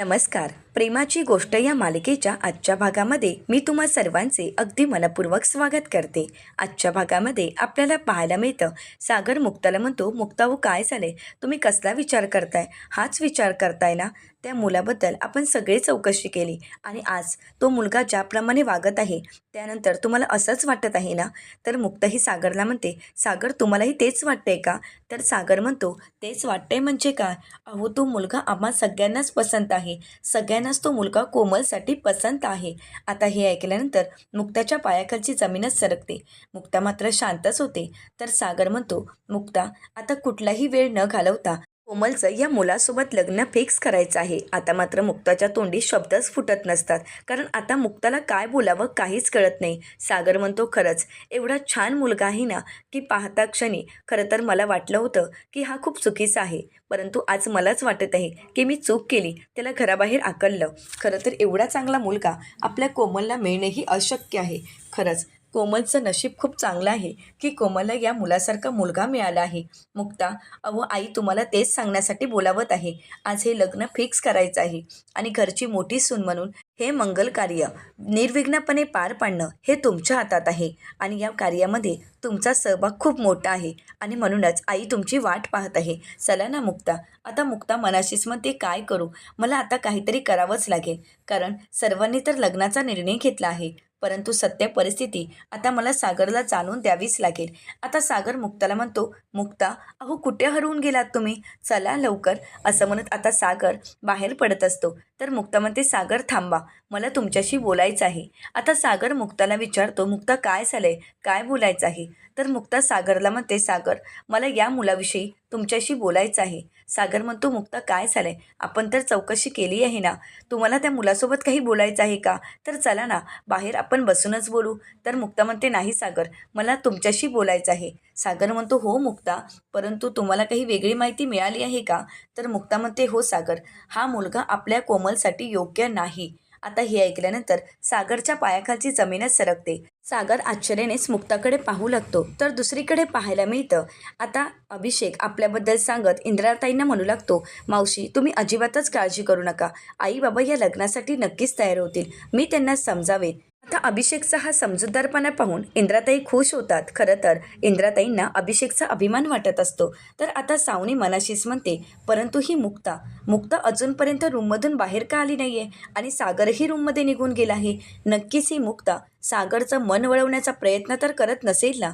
नमस्कार. प्रेमाची गोष्ट या मालिकेच्या आजच्या भागामध्ये मी तुम्हा सर्वांचे अगदी मनपूर्वक स्वागत करते. आजच्या भागामध्ये आपल्याला पाहायला मिळतं सागर मुक्ताला म्हणतो मुक्ताऊ काय झाले तुम्ही कसला विचार करताय? हाच विचार करताय ना? त्या मुलाबद्दल आपण सगळी चौकशी केली. आणि आज तो मुलगा ज्याप्रमाणे वागत आहे त्यानंतर तुम्हाला असंच वाटत आहे ना? तर मुक्ताही सागरला म्हणते सागर तुम्हालाही तेच वाटतंय का? तर सागर म्हणतो तेच वाटतंय म्हणजे काय? अहो तो मुलगा आम्हा सगळ्यांनाच पसंत आहे. सगळ्यांनाच तो मुलगा कोमलसाठी पसंत आहे. आता हे ऐकल्यानंतर मुक्ताच्या पायाखालची जमीनच सरकते. मुक्ता मात्र शांतच होते. तर सागर म्हणतो मुक्ता आता कुठलाही वेळ न घालवता कोमलचं या मुलासोबत लग्न फिक्स करायचं आहे. आता मात्र मुक्ताच्या तोंडी शब्दच फुटत नसतात. कारण आता मुक्ताला काय बोलावं काहीच कळत नाही. सागर म्हणतो खरंच एवढा छान मुलगा आहे ना की पाहता क्षणी खरं तर मला वाटलं होतं की हा खूप चुकीचा आहे. परंतु आज मलाच वाटत आहे की मी चूक केली त्याला घराबाहेर आकललं. खरं तर एवढा चांगला मुलगा आपल्या कोमलला मिळणेही अशक्य आहे. खरंच कोमलचं नशीब खूप चांगलं आहे की कोमलला या मुलासारखा मुलगा मिळाला आहे. मुक्ता अहो आई तुम्हाला तेच सांगण्यासाठी बोलावत आहे. आज हे लग्न फिक्स करायचं आहे आणि घरची मोठी सून म्हणून हे मंगल कार्य निर्विघ्नपणे पार पाडणं हे तुमच्या हातात आहे आणि या कार्यामध्ये तुमचा सहभाग खूप मोठा आहे आणि म्हणूनच आई तुमची वाट पाहत आहे. चला ना मुक्ता आता मुक्ता मनाशीच म्हणते काय करू? मला आता काहीतरी करावंच लागेल. कारण सर्वांनी तर लग्नाचा निर्णय घेतला आहे. परंतु सत्य परिस्थिती आता मला सागरला चालून द्यावीच लागेल. आता सागर मुक्ताला म्हणतो मुक्ता अहो कुठे हरवून गेलात तुम्ही? चला लवकर. असं म्हणत आता सागर बाहेर पडत असतो. तर मुक्ता म्हणते सागर थांबा. मला तुमच्याशी बोलायचं आहे. आता सागर मुक्ताला विचारतो मुक्ता काय झालंय? काय बोलायचं आहे? तर मुक्ता सागरला म्हणते सागर मला या मुलाविषयी तुमच्याशी बोलायचं आहे. सागर म्हणतो मुक्ता काय झालंय? आपण तर चौकशी केली आहे ना. तुम्हाला त्या मुलासोबत काही बोलायचं आहे का? तर चला ना बाहेर आपण बसूनच बोलू. तर मुक्ता म्हणते नाही सागर. मला तुमच्याशी बोलायचं आहे. सागर म्हणतो हो मुक्ता. परंतु तुम्हाला काही वेगळी माहिती मिळाली आहे का? तर मुक्ता म्हणते हो सागर. हा मुलगा आपल्या कोमलसाठी योग्य नाही. आता हे ऐकल्यानंतर सागरच्या पायाखालची जमीनच सरकते. सागर आश्चर्यानेच मुक्ताकडे पाहू लागतो. तर दुसरीकडे पाहायला मिळतं. आता अभिषेक आपल्याबद्दल सांगत इंद्राताईंना म्हणू लागतो मावशी तुम्ही अजिबातच काळजी करू नका. आई बाबा या लग्नासाठी नक्कीच तयार होतील. मी त्यांना समजावेन आता अभिषेकचा हा समजूतदारपणा पाहून इंद्राताई खुश होतात. खरं तर इंद्राताईंना अभिषेकचा अभिमान वाटत असतो. तर आता सावनी मनाशीच म्हणते परंतु ही मुक्ता मुक्ता अजूनपर्यंत रूममधून बाहेर का आली नाही आहे आणि सागरही रूममध्ये निघून गेला आहे. नक्कीच ही मुक्ता सागरचं मन वळवण्याचा प्रयत्न तर करत नसेल ना?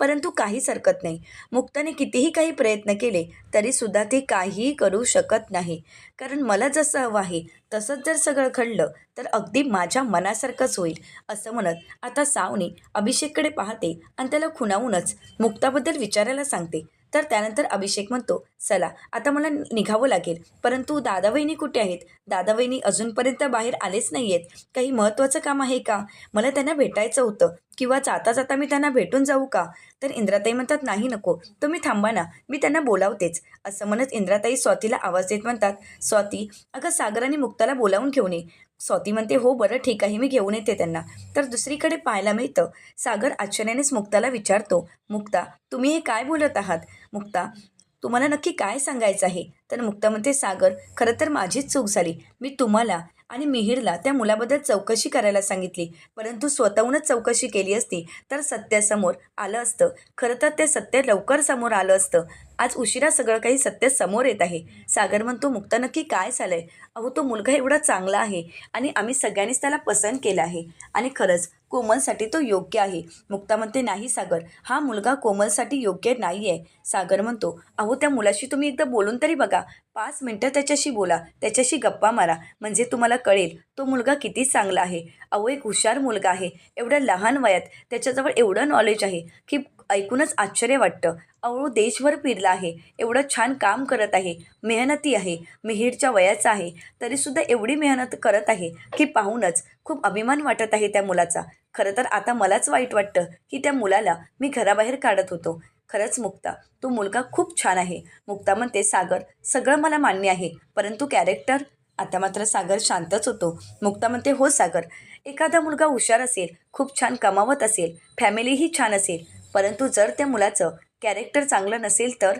परंतु काहीच हरकत नाही. मुक्ताने कितीही काही प्रयत्न केले तरीसुद्धा ते काहीही करू शकत नाही. कारण मला जसं हवं आहे तसंच जर सगळं घडलं तर अगदी माझ्या मनासारखंच होईल असं म्हणत आता सावनी अभिषेककडे पाहते आणि त्याला खुणावूनच मुक्ताबद्दल विचारायला सांगते. तर त्यानंतर अभिषेक म्हणतो चला आता मला निघावं लागेल. परंतु दादावहिनी कुठे आहेत? दादावहिनी अजूनपर्यंत बाहेर आलेच नाही आहेत काही महत्त्वाचं काम आहे का? मला त्यांना भेटायचं होतं. किंवा जाता जाता मी त्यांना भेटून जाऊ का? तर इंद्राताई म्हणतात नाही नको. तुम्ही थांबा ना. मी त्यांना बोलावतेच. असं म्हणत इंद्राताई स्वातीला आवाज देत म्हणतात स्वाती अगं सागर आणि मुक्ताला बोलावून घेऊन ये. स्वाती म्हणते हो बरं ठीक आहे मी घेऊन येते त्यांना. तर दुसरीकडे पाहायला मिळतं सागर आश्चर्यानेच मुक्ताला विचारतो मुक्ता तुम्ही हे काय बोलत आहात? मुक्ता तुम्हाला नक्की काय सांगायचं आहे? तर मुक्ता म्हणते सागर खरं तर माझीच चूक झाली. मी तुम्हाला आणि मिहिरला त्या मुलाबद्दल चौकशी करायला सांगितली. परंतु स्वतःहूनच चौकशी केली असती तर सत्यासमोर आलं असतं. खरं तर ते सत्य लवकर समोर आलं असतं. आज उशिरा सगळं काही सत्य समोर येत आहे. सागर म्हणतो मुक्ता नक्की काय झालं आहे अहो तो मुलगा एवढा चांगला आहे आणि आम्ही सगळ्यांनीच त्याला पसंत केलं आहे. आणि खरंच कोमलसाठी तो योग्य आहे. मुक्ता म्हणते नाही सागर. हा मुलगा कोमलसाठी योग्य नाही आहे सागर म्हणतो अहो त्या मुलाशी तुम्ही एकदा बोलून तरी बघा. पाच मिनटं त्याच्याशी बोला. त्याच्याशी गप्पा मारा. म्हणजे तुम्हाला कळेल तो मुलगा किती चांगला आहे. अहो एक हुशार मुलगा आहे. एवढ्या लहान वयात त्याच्याजवळ एवढं नॉलेज आहे की ऐकूनच आश्चर्य वाटतं. अहो देशभर फिरला आहे. एवढं छान काम करत आहे. मेहनती आहे. मिहीरच्या वयाचा आहे. तरीसुद्धा एवढी मेहनत करत आहे की पाहूनच खूप अभिमान वाटत आहे त्या मुलाचा. खरं तर आता मलाच वाईट वाटतं की त्या मुलाला मी घराबाहेर काढत होतो. खरंच मुक्ता तो मुलगा खूप छान आहे. मुक्ता म्हणते सागर सगळं मला मान्य आहे. परंतु कॅरेक्टर आता मात्र सागर शांतच होतो. मुक्ता म्हणते हो सागर एखादा मुलगा हुशार असेल खूप छान कमावत असेल फॅमिलीही छान असेल परंतु जर त्या मुलाचं कॅरेक्टर चांगलं नसेल तर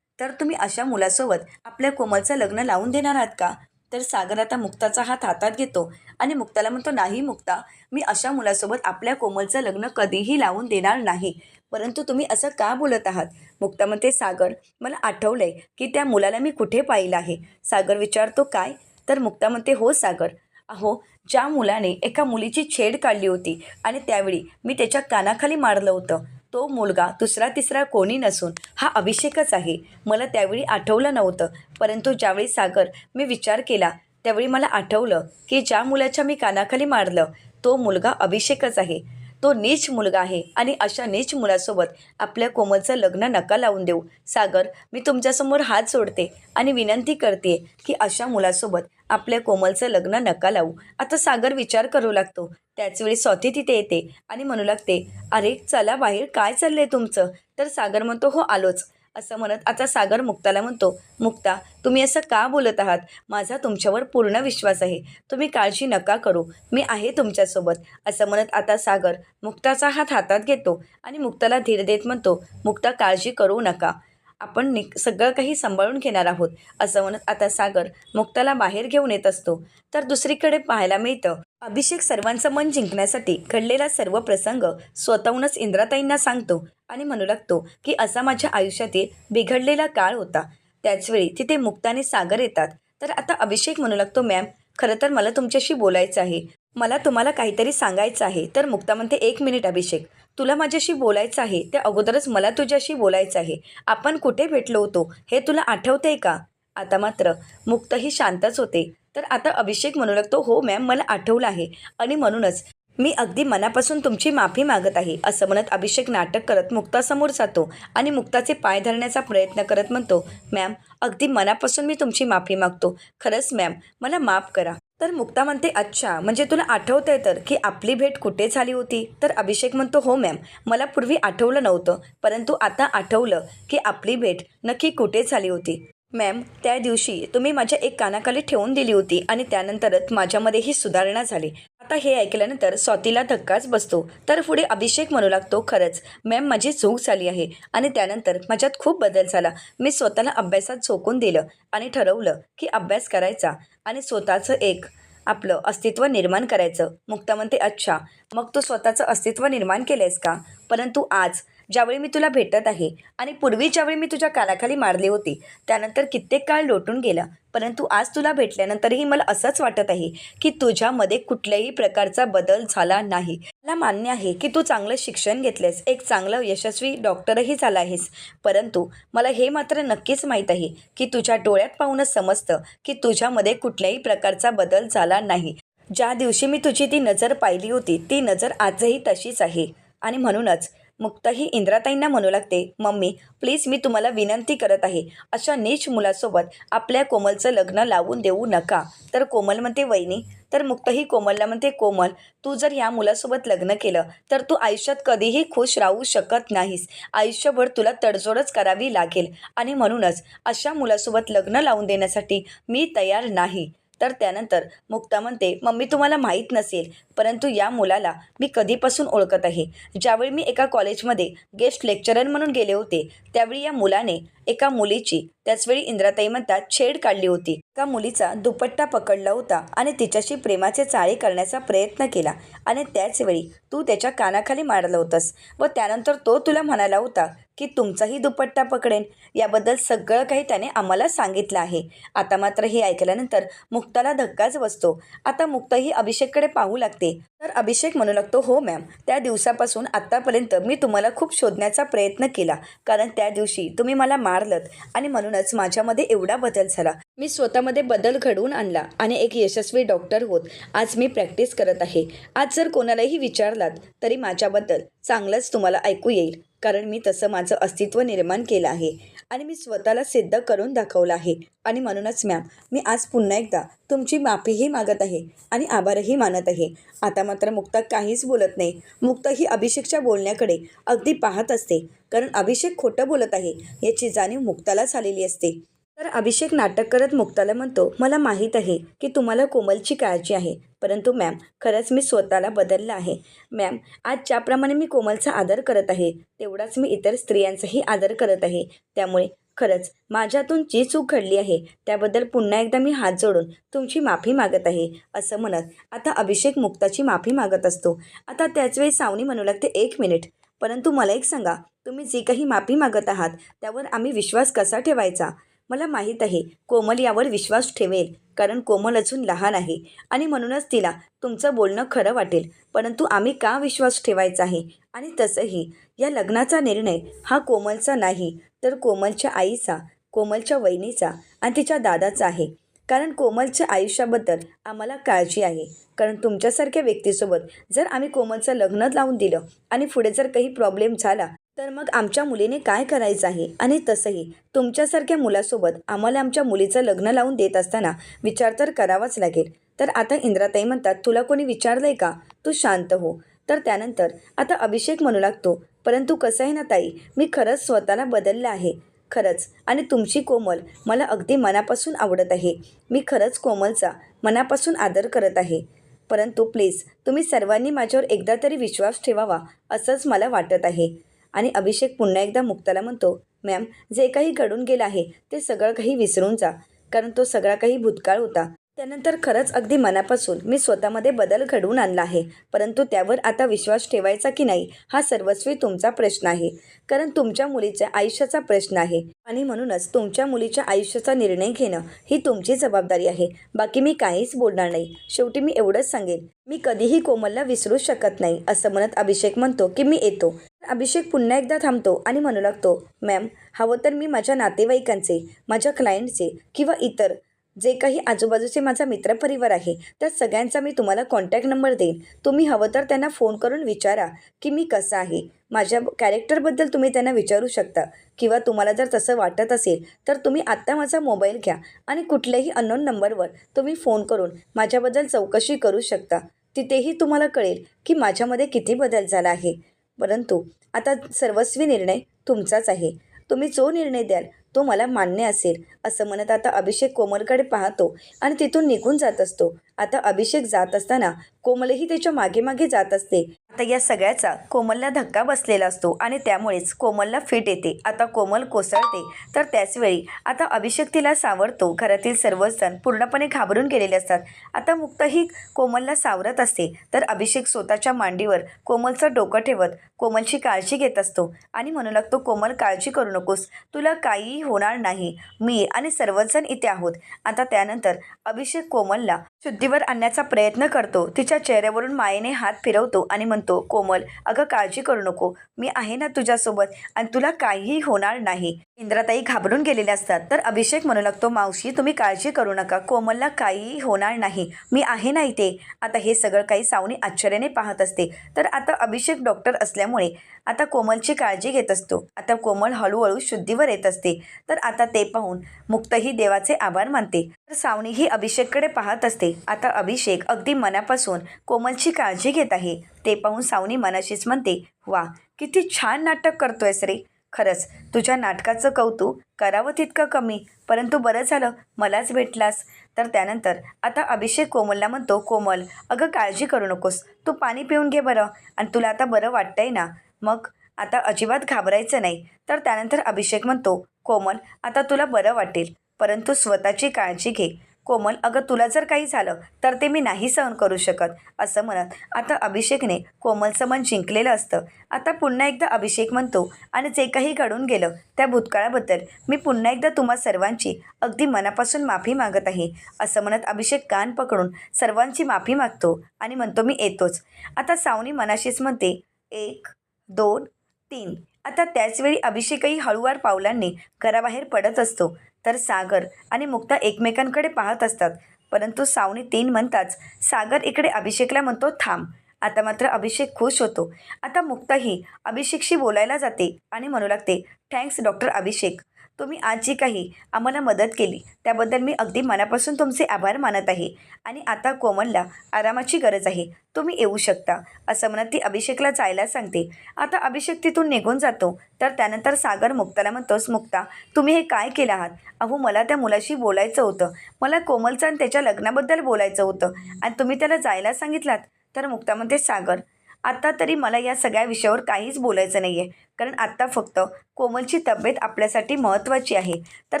तर तुम्ही अशा मुलासोबत आपल्या कोमलचं लग्न लावून देणार आहात का? तर सागर आता मुक्ताचा हात हातात घेतो आणि मुक्ताला म्हणतो नाही मुक्ता मी अशा मुलासोबत आपल्या कोमलचं लग्न कधीही लावून देणार नाही. परंतु तुम्ही असं का बोलत आहात? मुक्ता म्हणते सागर मला आठवलंय की त्या मुलाला मी कुठे पाहिलं आहे. सागर विचारतो काय? तर मुक्ता म्हणते हो सागर अहो ज्या मुलाने एका मुलीची छेड काढली होती आणि त्यावेळी मी त्याच्या कानाखाली मारलं होतं. तो मुलगा दुसरा तिसरा कोणी नसून हा अभिषेकच आहे. मला त्यावेळी आठवलं नव्हतं परंतु ज्यावेळी सागर मी विचार केला त्यावेळी मला आठवलं की ज्या मुलाच्या मी कानाखाली मारलं तो मुलगा अभिषेकच आहे. तो नीच मुलगा आहे आणि अशा नीच मुलासोबत आपल्या कोमलचं लग्न नका लावून देऊ. सागर मी तुमच्यासमोर हात सोडते आणि विनंती करते की अशा मुलासोबत आपल्या कोमलचं लग्न नका लावू. आता सागर विचार करू लागतो. त्याचवेळी स्वाती तिथे येते आणि म्हणू लागते अरे चला बाहेर काय चाललंय तुमचं? तर सागर म्हणतो हो आलोच. असं म्हणत आता सागर मुक्ताला म्हणतो मुक्ता तुम्ही असं का बोलत आहात? माझा तुमच्यावर पूर्ण विश्वास आहे. तुम्ही काळजी नका करू. मी आहे तुमच्यासोबत. असं म्हणत आता सागर मुक्ताचा हात हातात घेतो आणि मुक्ताला धीर देत म्हणतो मुक्ता काळजी करू नका. आपण नि सगळं काही सांभाळून घेणार आहोत. असं म्हणत आता सागर मुक्ताला बाहेर घेऊन येत असतो. तर दुसरीकडे पाहायला मिळतं अभिषेक सर्वांचं मन जिंकण्यासाठी घडलेला सर्व प्रसंग स्वतःहूनच इंद्राताईंना सांगतो आणि म्हणू लागतो की असा माझ्या आयुष्यातील बिघडलेला काळ होता. त्याचवेळी तिथे मुक्ताने सागर येतात. तर आता अभिषेक म्हणू लागतो मॅम खरं तर मला तुमच्याशी बोलायचं आहे. मला तुम्हाला काहीतरी सांगायचं आहे. तर मुक्ता म्हणते एक मिनिट अभिषेक. तुला माझ्याशी बोलायचं आहे त्या अगोदरच मला तुझ्याशी बोलायचं आहे. आपण कुठे भेटलो होतो? हे तुला आठवते का? आता मात्र मुक्त ही शांतच होते. तर आता अभिषेक म्हणू लागतो हो मॅम मला आठवलं आहे. आणि म्हणूनच मी अगदी मनापासून तुमची माफी मागत आहे असं म्हणत अभिषेक नाटक करत मुक्तासमोर जातो आणि मुक्ताचे पाय धरण्याचा प्रयत्न करत म्हणतो मॅम अगदी मनापासून मी तुमची माफी मागतो. खरंच मॅम मला माफ करा. तर मुक्ता म्हणते अच्छा म्हणजे तुला आठवतंय तर की आपली भेट कुठे झाली होती? तर अभिषेक म्हणतो हो मॅम मला पूर्वी आठवलं नव्हतं परंतु आता आठवलं की आपली भेट नक्की कुठे झाली होती? मॅम त्या दिवशी तुम्ही माझ्या एक कानाखाली ठेवून दिली होती आणि त्यानंतरच माझ्यामध्ये ही सुधारणा झाली. आता हे ऐकल्यानंतर स्वातीला धक्काच बसतो. तर पुढे अभिषेक म्हणू लागतो खरंच मॅम माझी झोक झाली आहे. आणि त्यानंतर माझ्यात खूप बदल झाला. मी स्वतःला अभ्यासात झोकून दिलं आणि ठरवलं की अभ्यास करायचा आणि स्वतःचं एक आपलं अस्तित्व निर्माण करायचं. मुक्ता म्हणते अच्छा मग तू स्वतःचं अस्तित्व निर्माण केलंयस का? परंतु आज ज्यावेळी मी तुला भेटत आहे आणि पूर्वी ज्यावेळी मी तुझ्या कानाखाली मारली होती त्यानंतर कित्येक काळ लोटून गेला. परंतु आज तुला भेटल्यानंतरही मला असंच वाटत आहे की तुझ्यामध्ये कुठल्याही प्रकारचा बदल झाला नाही. मला मान्य आहे की तू चांगलं शिक्षण घेतलेस एक चांगलं यशस्वी डॉक्टरही झाला आहेस. परंतु मला हे मात्र नक्कीच माहीत आहे की तुझ्या डोळ्यात पाहूनच समजतं की तुझ्यामध्ये कुठल्याही प्रकारचा बदल झाला नाही. ज्या दिवशी मी तुझी ती नजर पाहिली होती ती नजर आजही तशीच आहे. आणि म्हणूनच मुक्ताही इंद्राताईंना म्हणू लागते मम्मी प्लीज मी तुम्हाला विनंती करत आहे. अशा नीच मुलासोबत आपल्या कोमलचं लग्न लावून देऊ नका. तर कोमल म्हणते वहिनी तर मुक्ताही कोमलला म्हणते कोमल तू जर या मुलासोबत लग्न केलं तर तू आयुष्यात कधीही खुश राहू शकत नाहीस. आयुष्यभर तुला तडजोडच करावी लागेल. आणि म्हणूनच अशा मुलासोबत लग्न लावून देण्यासाठी मी तयार नाही. तर त्यानंतर मुक्ता म्हणते मम्मी तुम्हाला माहीत नसेल परंतु या मुलाला मी कधीपासून ओळखत आहे. ज्यावेळी मी एका कॉलेजमध्ये गेस्ट लेक्चरर म्हणून गेले होते त्यावेळी या मुलाने एका मुलीची. त्याचवेळी इंद्राताई म्हणतात छेड काढली होती. एका मुलीचा दुपट्टा पकडला होता आणि तिच्याशी प्रेमाचे चाळे करण्याचा प्रयत्न केला. आणि त्याचवेळी तू त्याच्या कानाखाली मारलं होतंस व त्यानंतर तो तुला म्हणाला होता की तुमचाही दुपट्टा पकडेन. याबद्दल सगळं काही त्याने आम्हाला सांगितलं आहे. आता मात्र हे ऐकल्यानंतर मुक्ताला धक्काच बसतो. आता मुक्ताही अभिषेककडे पाहू लागते. तर अभिषेक म्हणू लागतो हो मॅम. त्या दिवसापासून आत्तापर्यंत मी तुम्हाला खूप शोधण्याचा प्रयत्न केला. कारण त्या दिवशी तुम्ही मला मारलत आणि म्हणूनच माझ्यामध्ये एवढा बदल झाला. मी स्वतःमध्ये बदल घडवून आणला आणि एक यशस्वी डॉक्टर होत आज मी प्रॅक्टिस करत आहे. आज जर कोणालाही विचारलात तरी माझ्याबद्दल चांगलंच तुम्हाला ऐकू येईल. कारण मी तसं माझं अस्तित्व निर्माण केलं आहे. आणि मी स्वतःला सिद्ध करून दाखवलं आहे. आणि म्हणूनच मॅम मी आज पुन्हा एकदा तुमची माफीही मागत आहे आणि आभारही मानत आहे. आता मात्र मुक्ता काहीच बोलत नाही. मुक्ता ही अभिषेकच्या बोलण्याकडे अगदी पाहत असते. कारण अभिषेक खोटं बोलत आहे. याची जाणीव मुक्ताला झालेली असते. तर अभिषेक नाटक करत मुक्ताला म्हणतो मला माहीत आहे की तुम्हाला कोमलची काळजी आहे परंतु मॅम खरंच मी स्वतःला बदललं आहे. मॅम आज ज्याप्रमाणे मी कोमलचा आदर करत आहे तेवढाच मी इतर स्त्रियांचाही आदर करत आहे. त्यामुळे खरंच माझ्यातून जी चूक घडली आहे त्याबद्दल पुन्हा एकदा मी हात जोडून तुमची माफी मागत आहे असं म्हणत आता अभिषेक मुक्ताची माफी मागत असतो. आता त्याच वेळी सावनी म्हणू लागते एक मिनिट परंतु मला एक सांगा तुम्ही जी काही माफी मागत आहात त्यावर आम्ही विश्वास कसा ठेवायचा? मला माहीत आहे कोमल यावर विश्वास ठेवेल कारण कोमल अजून लहान आहे. आणि म्हणूनच तिला तुमचं बोलणं खरं वाटेल परंतु आम्ही का विश्वास ठेवायचा आहे? आणि तसंही या लग्नाचा निर्णय हा कोमलचा नाही तर कोमलच्या आईचा कोमलच्या वहिनीचा आणि तिच्या दादाचा आहे. कारण कोमलच्या आयुष्याबद्दल आम्हाला काळजी आहे. कारण तुमच्यासारख्या व्यक्तीसोबत जर आम्ही कोमलचं लग्न लावून दिलं आणि पुढे जर काही प्रॉब्लेम झाला तर मग आमच्या मुलीने काय करायचं आहे? आणि तसंही तुमच्यासारख्या मुलासोबत आम्हाला आमच्या मुलीचं लग्न लावून देत असताना विचार तर करावाच लागेल. तर आता इंद्राताई म्हणतात तुला कोणी विचारलंय का? तू शांत हो. तर त्यानंतर आता अभिषेक म्हणू लागतो. परंतु कसं आहे ना ताई? मी खरंच स्वतःला बदललं आहे. खरंच? आणि तुमची कोमल मला अगदी मनापासून आवडत आहे. मी खरंच कोमलचा मनापासून आदर करत आहे. परंतु प्लीज तुम्ही सर्वांनी माझ्यावर एकदा तरी विश्वास ठेवावा असंच मला वाटत आहे. आणि अभिषेक पुन्हा एकदा मुक्ताला म्हणतो मॅम जे काही घडून गेलं आहे ते सगळं काही विसरून जा कारण तो सगळा काही भूतकाळ होता. त्यानंतर खरंच अगदी मनापासून मी स्वतःमध्ये बदल घडवून आणला आहे परंतु त्यावर आता विश्वास ठेवायचा की नाही हा सर्वस्वी तुमचा प्रश्न आहे. कारण तुमच्या मुलीच्या आयुष्याचा प्रश्न आहे. आणि म्हणूनच तुमच्या मुलीच्या आयुष्याचा निर्णय घेणं ही तुमची जबाबदारी आहे. बाकी मी काहीच बोलणार नाही. शेवटी मी एवढंच सांगेन. मी कधीही कोमलला विसरू शकत नाही असं म्हणत अभिषेक म्हणतो की मी येतो. अभिषेक पुन्हा एकदा थांबतो आणि म्हणू लागतो मॅम हवं तर मी माझ्या नातेवाईकांचे माझ्या क्लायंटचे किंवा इतर जे काही आजूबाजूचे माझा मित्रपरिवार आहे त्या सगळ्यांचा मी तुम्हाला कॉन्टॅक्ट नंबर देईन. तुम्ही हवं तर त्यांना फोन करून विचारा की मी कसं आहे. माझ्या कॅरेक्टरबद्दल तुम्ही त्यांना विचारू शकता किंवा तुम्हाला जर तसं वाटत असेल तर तुम्ही आत्ता माझा मोबाईल घ्या आणि कुठल्याही अननोन नंबरवर तुम्ही फोन करून माझ्याबद्दल चौकशी करू शकता. तिथेही तुम्हाला कळेल की माझ्यामध्ये किती बदल झाला आहे. परंतु आता सर्वस्वी निर्णय तुमचाच आहे. तुम्ही जो निर्णय द्याल तो मला मान्य असेल असं म्हणत आता अभिषेक कोमलकडे पाहतो आणि तिथून निघून जात असतो. आता अभिषेक जात असताना कोमलही त्याच्यामागे मागे जात असते. आता या सगळ्याचा कोमलला धक्का बसलेला असतो आणि त्यामुळेच कोमलला फिट येते. आता कोमल कोसळते. तर त्याचवेळी आता अभिषेक तिला सावरतो. घरातील सर्वच जण पूर्णपणे घाबरून गेलेले असतात. आता मुक्तही कोमलला सावरत असते. तर अभिषेक स्वतःच्या मांडीवर कोमलचं डोकं ठेवत कोमलची काळजी घेत असतो आणि म्हणू लागतो कोमल काळजी करू नकोस. तुला काहीही होणार नाही. मी आणि सर्वच जण इथे आहोत. आता त्यानंतर अभिषेक कोमलला शुद्धीवर आणण्याचा प्रयत्न करतो. तिच्या चेहऱ्यावरून मायेने हात फिरवतो आणि म्हणतो कोमल अगं काळजी करू नको. मी आहे ना तुझ्यासोबत आणि तुला काहीही होणार नाही. इंद्राताई घाबरून गेलेल्या असतात. तर अभिषेक म्हणू लागतो मावशी तुम्ही काळजी करू नका. कोमलला काहीही होणार नाही. मी आहे ना इथे. आता हे सगळं काही सावनी आश्चर्याने पाहत असते. तर आता अभिषेक डॉक्टर असल्यामुळे आता कोमलची काळजी घेत असतो. आता कोमल हळूहळू शुद्धीवर येत असते. तर आता ते पाहून मुक्तही देवाचे आभार मानते. तर सावनी ही अभिषेककडे पाहत असते. आता अभिषेक अगदी मनापासून कोमलची काळजी घेत आहे. ते पाहून सावनी मनाशीच म्हणते वा किती छान नाटक करतोयस रे. खरंच तुझ्या नाटकाचं कौतुक करावं तितकं कमी. परंतु बरं झालं मलाच भेटलास. तर त्यानंतर आता अभिषेक कोमलला म्हणतो कोमल अगं काळजी करू नकोस. तू पाणी पिऊन घे बरं. आणि तुला आता बरं वाटतंय ना? मग आता अजिबात घाबरायचं नाही. तर त्यानंतर अभिषेक म्हणतो कोमल आता तुला बरं वाटेल परंतु स्वतःची काळजी घे. कोमल अगं तुला जर काही झालं तर ते मी नाही सहन करू शकत असं म्हणत आता अभिषेकने कोमलचं मन जिंकलेलं असतं. आता पुन्हा एकदा अभिषेक म्हणतो आणि जे काही घडून गेलं त्या भूतकाळाबद्दल मी पुन्हा एकदा तुम्हा सर्वांची अगदी मनापासून माफी मागत आहे असं म्हणत अभिषेक कान पकडून सर्वांची माफी मागतो आणि म्हणतो मी येतोच. आता सावनी मनाशीच म्हणते एक दोन तीन. आता त्याचवेळी अभिषेकही हळूवार पावलांनी घराबाहेर पडत असतो. तर सागर आणि मुक्ता एकमेकांकडे पाहत असतात. परंतु सावनी तीन म्हणताच सागर इकडे अभिषेकला म्हणतो थांब. आता मात्र अभिषेक खुश होतो. आता मुक्ताही अभिषेकशी बोलायला जाते आणि म्हणू लागते थँक्स डॉक्टर अभिषेक. तुम्ही आज जी काही आम्हाला मदत केली त्याबद्दल मी अगदी मनापासून तुमचे आभार मानत आहे. आणि आता कोमलला आरामाची गरज आहे. तुम्ही येऊ शकता असं म्हणत ती अभिषेकला जायला सांगते. आता अभिषेक तिथून निघून जातो. तर त्यानंतर सागर मुक्ताला म्हणतोस मुक्ता तुम्ही हे काय केलं आहात? अहो मला त्या मुलाशी बोलायचं होतं. मला कोमलचं आणि त्याच्या लग्नाबद्दल बोलायचं होतं. आणि तुम्ही त्याला जायला सांगितलात. तर मुक्ता म्हणते सागर आत्ता तरी मला या सगळ्या विषयावर काहीच बोलायचं नाही आहे कारण आत्ता फक्त कोमलची तब्येत आपल्यासाठी महत्त्वाची आहे. तर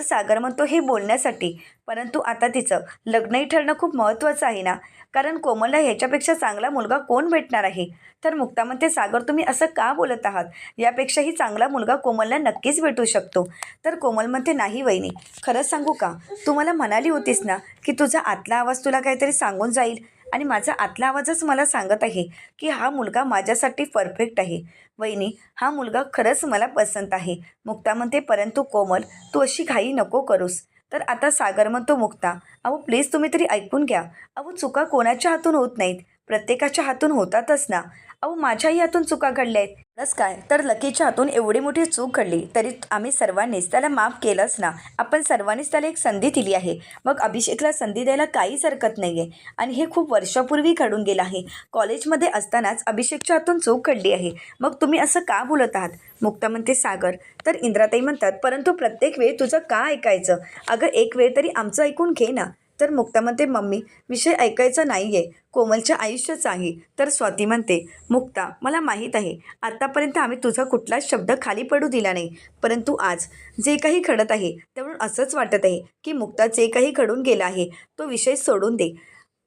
सागर म्हणतो हे बोलण्यासाठी. परंतु आता तिचं लग्नही ठरणं खूप महत्त्वाचं आहे ना? कारण कोमलला ह्याच्यापेक्षा चांगला मुलगा कोण भेटणार आहे? तर मुक्ता म्हणते सागर तुम्ही असं का बोलत आहात? यापेक्षाही चांगला मुलगा कोमलला नक्कीच भेटू शकतो. तर कोमल म्हणते नाही वहिनी खरंच सांगू का? तू मला म्हणाली होतीस ना की तुझा आतला आवाज तुला काहीतरी सांगून जाईल? आणि माझा आतला आवाजच मला सांगत आहे की हा मुलगा माझ्यासाठी परफेक्ट आहे. वहिनी हा मुलगा खरंच मला पसंत आहे. मुक्ता म्हणते परंतु कोमल तू अशी घाई नको करूस. तर आता सागर म्हणतो मुक्ता अहो प्लीज तुम्ही तरी ऐकून घ्या. अहो चुका कोणाच्या हातून होत नाहीत? प्रत्येकाच्या हातून होतातच ना. अहो माझ्याही हातून चुका घडल्या आहेत बस काय? तर लकीच्या हातून एवढी मोठी चूक घडली तरी आम्ही सर्वांनीच त्याला माफ केलंच ना. आपण सर्वांनीच त्याला एक संधी दिली आहे. मग अभिषेकला संधी द्यायला काहीच हरकत नाही आहे आणि हे खूप वर्षापूर्वी घडून गेलं आहे. कॉलेजमध्ये असतानाच अभिषेकच्या हातून चूक घडली आहे. मग तुम्ही असं का बोलत आहात? मुक्ता म्हणते सागर तर इंद्राताई म्हणतात परंतु प्रत्येक वेळ तुझं का ऐकायचं? अगं एक वेळ तरी आमचं ऐकून घे ना. तर मुक्ता म्हणते मम्मी विषय ऐकायचा नाही आहे कोमलच्या आयुष्याचा आहे. तर स्वाती म्हणते मुक्ता मला माहीत आहे. आत्तापर्यंत आम्ही तुझा कुठलाच शब्द खाली पडू दिला नाही. परंतु आज जे काही घडत आहे त्यावरून असंच वाटत आहे की मुक्ता जे काही घडून गेला आहे तो विषय सोडून दे.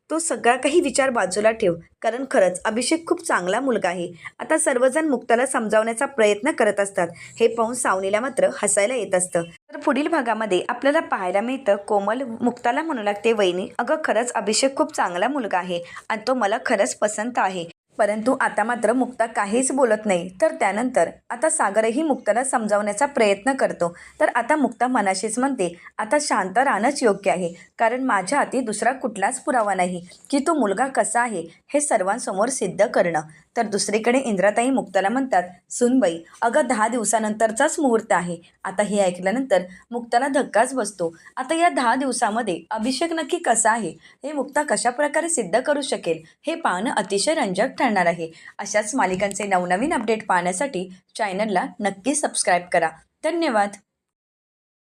तो सगळा काही विचार बाजूला ठेव. कारण खरंच अभिषेक खूप चांगला मुलगा आहे. आता सर्वजण मुक्ताला समजावण्याचा प्रयत्न करत असतात. हे पाहून सावनीला मात्र हसायला येत असतं. तर पुढील भागामध्ये आपल्याला पाहायला मिळतं कोमल मुक्ताला म्हणू लागते वहिनी अगं खरंच अभिषेक खूप चांगला मुलगा आहे आणि तो मला खरंच पसंत आहे. परंतु आता मात्र मुक्ता काहीच बोलत नाही. तर त्यानंतर आता सागरही मुक्ताला समजावण्याचा प्रयत्न करतो. तर आता मुक्ता मनाशीच म्हणते आता शांत राहणंच योग्य आहे. कारण माझ्या हाती दुसरा कुठलाच पुरावा नाही. की तो मुलगा कसा आहे हे सर्वांसमोर सिद्ध करणं. तर दुसरीकडे इंद्राताई मुक्ताला म्हणतात सुनबाई अगं दहा दिवसानंतरचाच मुहूर्त आहे. आता हे ऐकल्यानंतर मुक्ताला धक्काच बसतो. आता या दहा दिवसामध्ये अभिषेक नक्की कसा आहे? हे मुक्ता कशा प्रकारे सिद्ध करू शकेल? हे पाहणं अतिशय रंजक ठरणार आहे. अशाच मालिकांचे नवनवीन अपडेट पाहण्यासाठी चॅनलला नक्की सबस्क्राईब करा. धन्यवाद.